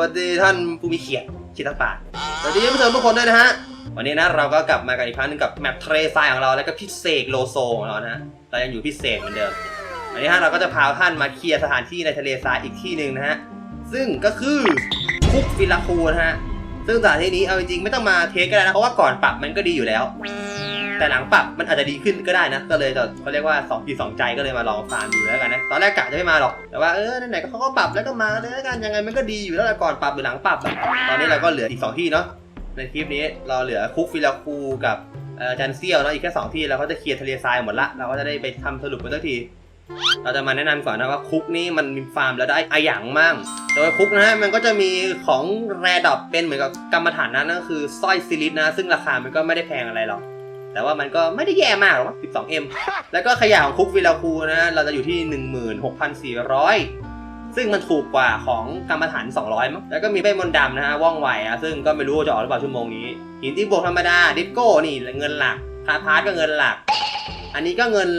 วัสดีท่านผู้มีเขียรติชิตปาดสวัสดีท่านผู้ชมทุกคนด้วยนะฮะ วันนี้นะเราก็กลับมากันอีกครั้งหนึงกับแมปเทรซายของเราแล้วก็พี่เสกโลโซของเรานะฮะเรายังอยู่พี่เสกเหมือนเดิม วันนี้ฮะเราก็จะพาท่านมาเคลียร์สถานที่ในทะเลทรายอีกที่หนึ่งนะฮะ ซึ่งก็คือคุกฟิลาคูนะฮะ ซึ่งสถานที่นี้เอาจริงๆไม่ต้องมาเทสก็ได้นะเพราะว่าก่อนปรับมันก็ดีอยู่แล้ว แต่หลังปรับมันอาจจะดีขึ้นก็ได้นะ ก็เลยเขาเรียกว่าสองจีสองใจก็เลยมาลองฟาร์มดูแล้วกันนะ ตอนแรกกะจะไม่มาหรอก แต่ว่าเออไหนๆก็เขาก็ปรับแล้วก็มาเลยแล้วกัน ยังไงมันก็ดีอยู่แล้วละก่อนปรับหรือหลังปรับอะตอนนี้เราก็เหลืออีกสองที่เนาะ ในคลิปนี้เราเหลือคุกฟิลาคูกับเออจันเซียวเนาะอีกแค่สองที่เราก็จะเคลียร์ทะเลทรายหมดละ เราก็จะได้ไปทำสรุปกันสักที เราจะมาแนะนำก่อนนะว่าคุกนี้มันมีฟาร์มแล้วได้อะอย่างมั่งโดยคุกนะฮะมันก็จะมีของแรดอปเป็นเหมือนกับกรรมฐานนั้นก็คือสร้อยซิลิสนะ ซึ่งราคามันก็ไม่ได้แพงอะไรหรอก แต่ว่ามันก็ไม่ได้แย่มากหรอก 12M แล้วก็ขยะของคุกวิลาคูนะเราจะอยู่ที่ 16,400 ซึ่งมันถูกกว่าของกรรมฐาน 200มั้งแล้วก็มีเป้มนดำนะฮะว่องไวอะซึ่งก็ไม่รู้จะออกหรือเปล่าชั่วโมงนี้ หินที่บวกธรรมดา ดิสโก้นี่เงินหลักคาพาร์ทก็เงินหลัก อันนี้ก็เงิน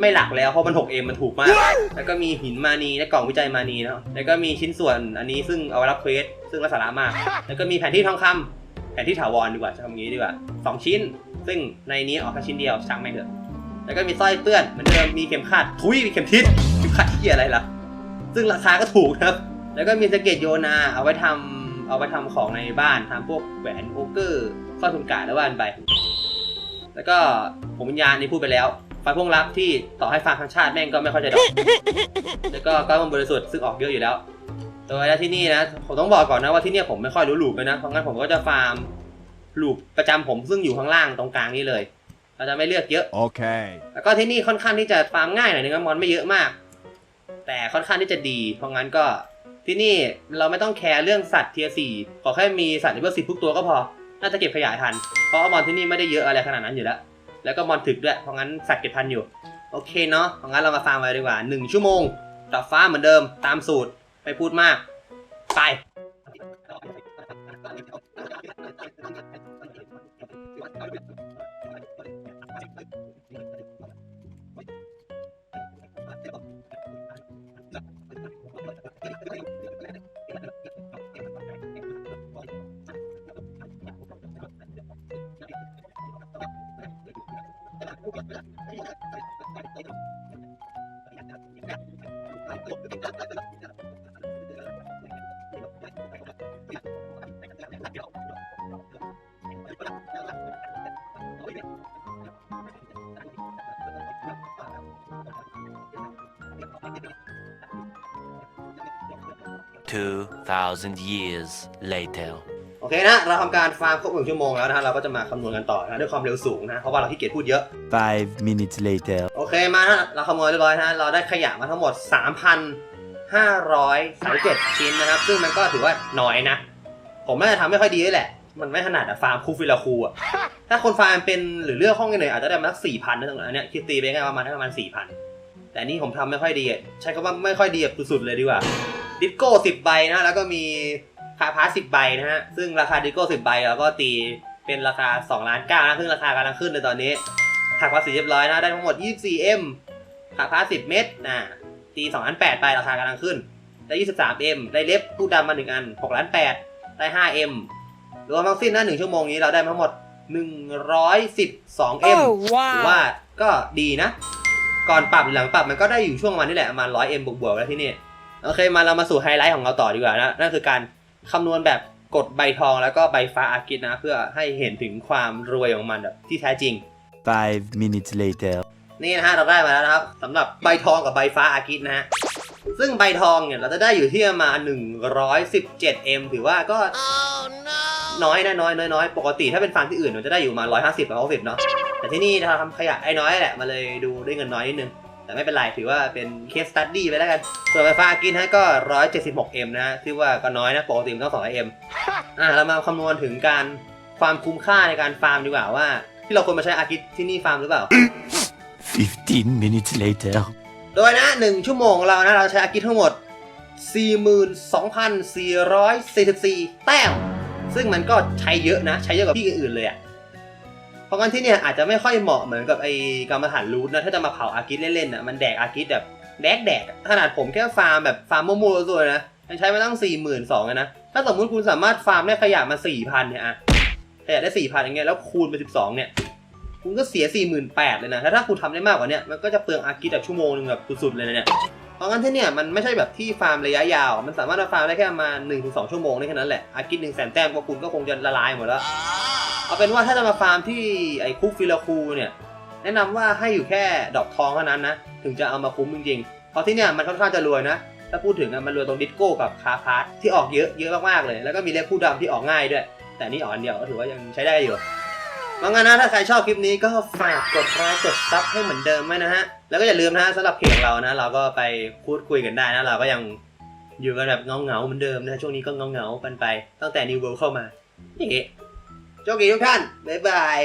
ไม่หลักแล้วเพราะมัน 6M มันถูกมาก แล้วก็มีหินมานีและกล่องวิจัยมานีเนาะแล้วก็มีชิ้นส่วนอันนี้ซึ่งเอาไว้รับเควสซึ่งไร้สาระมาก แล้วก็มีแผนที่ทองคำ แผนที่ถาวรดีกว่าใช้คำนี้ดีกว่าสองชิ้น ซึ่งในนี้ออกแค่ชิ้นเดียวช่างไม่เถอะ แล้วก็มีสร้อยเปื้อนเหมือนเดิมมีเข็มขัดทุยมีเข็มทิศเข็มขัดที่อะไรล่ะ ซึ่งราคาก็ถูกครับ แล้วก็มีสเก็ตโยนาเอาไว้ทำเอาไว้ทำของในบ้านทำพวกแหวนโอเกอร์สร้อยคุณกาแล้วว่านไปแล้วก็ผมวิญญาณนี่พูดไปแล้วไฟพวงลับที่ต่อให้ฟาร์มทั้งชาติแม่งก็ไม่ค่อยจะดอกแล้วก็ก้อนบริสุทธิ์ซึ่งออกเยอะอยู่แล้ว โดยที่นี่นะผมต้องบอกก่อนนะว่าที่เนี่ยผมไม่ค่อยรู้ลูปเลยนะเพราะงั้นผมก็จะฟาร์มลูปประจำผมซึ่งอยู่ข้างล่างตรงกลางนี่เลย เราจะไม่เลือกเยอะ Okay. แล้วก็ที่นี่ค่อนข้างที่จะฟาร์มง่ายหน่อยนึงนะมอนไม่เยอะมาก แต่ค่อนข้างที่จะดี เพราะงั้นก็ที่นี่เราไม่ต้องแคร์เรื่องสัตว์เทียสี่ขอแค่มีสัตว์เลเวลสิบทุกตัวก็พอ น่าจะเก็บขยะทัน เพราะว่ามอนที่นี่ไม่ได้เยอะอะไรขนาดนั้นอยู่แล้ว แล้วก็มอนถึกด้วย เพราะงั้นสัตว์เก็บทันอยู่ โอเคเนาะ เพราะงั้นเรามาฟาร์มไปดีกว่าหนึ่งชั่วโมงดับฟ้าเหมือนเดิมตามสูตรไม่พูดมาก ไป 2,000 years later. โอเคนะ เราทำการฟาร์มครบหนึ่งชั่วโมงแล้วนะฮะเราก็จะมาคำนวณกันต่อนะด้วยความเร็วสูงนะ เพราะว่าเราขี้เกียจพูดเยอะ Five minutes later. โอเคมาฮะเราคำนวณเรียบร้อยนะเราได้ขยะมาทั้งหมด 3,537 ชิ้นนะครับ ซึ่งมันก็ถือว่าน้อยนะ ผมน่าจะทำไม่ค่อยดีด้วยแหละ มันไม่ถนัดอะฟาร์มคูฟิลาคูอะถ้าคนฟาร์มเป็นหรือเลือกห้องกันเลยอาจจะได้มาสักสี่พันนะตรงนั้นเนี่ยคิดตีไปง่ายประมาณได้ประมาณสี่พันแต่นี่ผมทำไม่ค่อยดีอะใช้คำว่าไม่ค่อยดีแบบสุดๆเลยดีกว่า ดิสโก้สิบใบนะ แล้วก็มีคาพาสิบใบนะฮะ ซึ่งราคาดิสโก้สิบใบเราก็ตีเป็นราคา2ล้านเก้านะซึ่งราคากำลังขึ้นในตอนนี้หักภาษีเรียบร้อยนะ ได้ทั้งหมด 24M หักภาษี10เม็ดนะตี2ล้าน8ไปราคากำลังขึ้น ได้ 23M ได้เล็บผู้ดำมา 1 อัน6ล้าน8ได้ 5M รวมทั้งสิ้นนะ1ชั่วโมงนี้เราได้ทั้งหมด 112M ถือว่าก็ดีนะ ก่อนปรับหรือหลังปรับมันก็ได้อยู่ช่วงวันนี่แหละประมาณ 100M บวกๆแล้วที่นี่ โอเคมาเรามาสู่ไฮไลท์ของเราต่อดีกว่านะนั่นคือการคำนวณแบบกดใบทองแล้วก็ใบฟ้าอากิตนะ เพื่อให้เห็นถึงความรวยของมันแบบที่แท้จริง Five minutes later. นี่นะฮะเราได้มาแล้วนะครับสำหรับใบทองกับใบฟ้าอากิตนะฮะซึ่งใบทองเนี่ยเราจะได้อยู่ที่ประมาณ 117M ถือว่าก็น้อยนะน้อยน้อยน้อยปกติถ้าเป็นฟาร์มที่อื่นมันจะได้อยู่ประมาณ150กับ160 เนาะแต่ที่นี่เราทำขยะไอ้น้อยแหละมาเลยดูได้เงินน้อยนิดนึง แต่ไม่เป็นไรถือว่าเป็นเคสตัดดี้ไปแล้วกัน ส่วนไฟฟ้าอากินฮะก็ 176M นะฮะที่ว่าก็น้อยนะปกติมันต้อง 200M อะเรามาคำนวณถึงการความคุ้มค่าในการฟาร์มดีกว่าว่า ที่เราควรมาใช้อากิที่นี่ฟาร์มหรือเปล่า Fifteen minutes later. โดยนะ 1 ชั่วโมงของเรานะเราใช้อากิทั้งหมด 42,444 แต้มซึ่งมันก็ใช้เยอะนะ ใช้เยอะกว่าที่อื่นๆเลยอะ เพราะงั้นที่เนี่ยอาจจะไม่ค่อยเหมาะเหมือนกับไอ้กรรมฐานรูทนะถ้าจะมาเผาอากิเล่นๆอะมันแดกอากิแบบแดกแดกขนาดผมแค่ฟาร์มแบบฟาร์มโมโมตัวนะยังใช้มาตั้ง42,000เลยนะถ้าสมมุติคุณสามารถฟาร์มได้ขยะมาสี่พันเนี่ยอะขยะได้สี่พันอย่างเงี้ยแล้วคูณไปสิบสองเนี่ยคุณก็เสียสี่หมื่นแปดเลยนะถ้าถ้าคุณทำได้มากกว่านี้มันก็จะเปลืองอากิแบบชั่วโมงหนึงแบบสุดๆเลยนะเนี่ยเพราะงั้นที่เนี่ยมันไม่ใช่แบบที่ฟาร์มระยะยาว มันสามารถมาฟาร์มได้แค่ประมาณหนึ่งถึงสองชั่วโมงได้แค่นั้นแหละอากิหนึ่งแสนแต้มก็คุณก็คงจะละลายหมดแล้ว เอาเป็นว่าถ้าจะมาฟาร์มที่ไอ้คุกฟิลาคูเนี่ยแนะนำว่าให้อยู่แค่ดอกทองเท่านั้นนะ ถึงจะเอามาคุ้มจริงๆ เพราะที่เนี่ยมันค่อนข้างจะรวยนะ ถ้าพูดถึงมันรวยตรงดิสโก้กับคาพาร์ทที่ออกเยอะเยอะมากๆเลย แล้วก็มีเลขคู่ดำที่ออกง่ายด้วย แต่นี่ออกอันเดียวก็ถือว่ายังใช้ได้อยู่บางงานนะถ้าใครชอบคลิปนี้ก็ฝากกดไลค์กดซับให้เหมือนเดิมไว้นะฮะ แล้วก็อย่าลืมนะสำหรับเพจของเรานะ เราก็ไปพูดคุยกันได้นะ เราก็ยังอยู่กันแบบเงาๆเหมือนเดิมนะช่วงนี้ก็เงาๆกันไปตั้งแต่ New World เข้ามานี่ โชคดีทุกท่าน บ๊ายบาย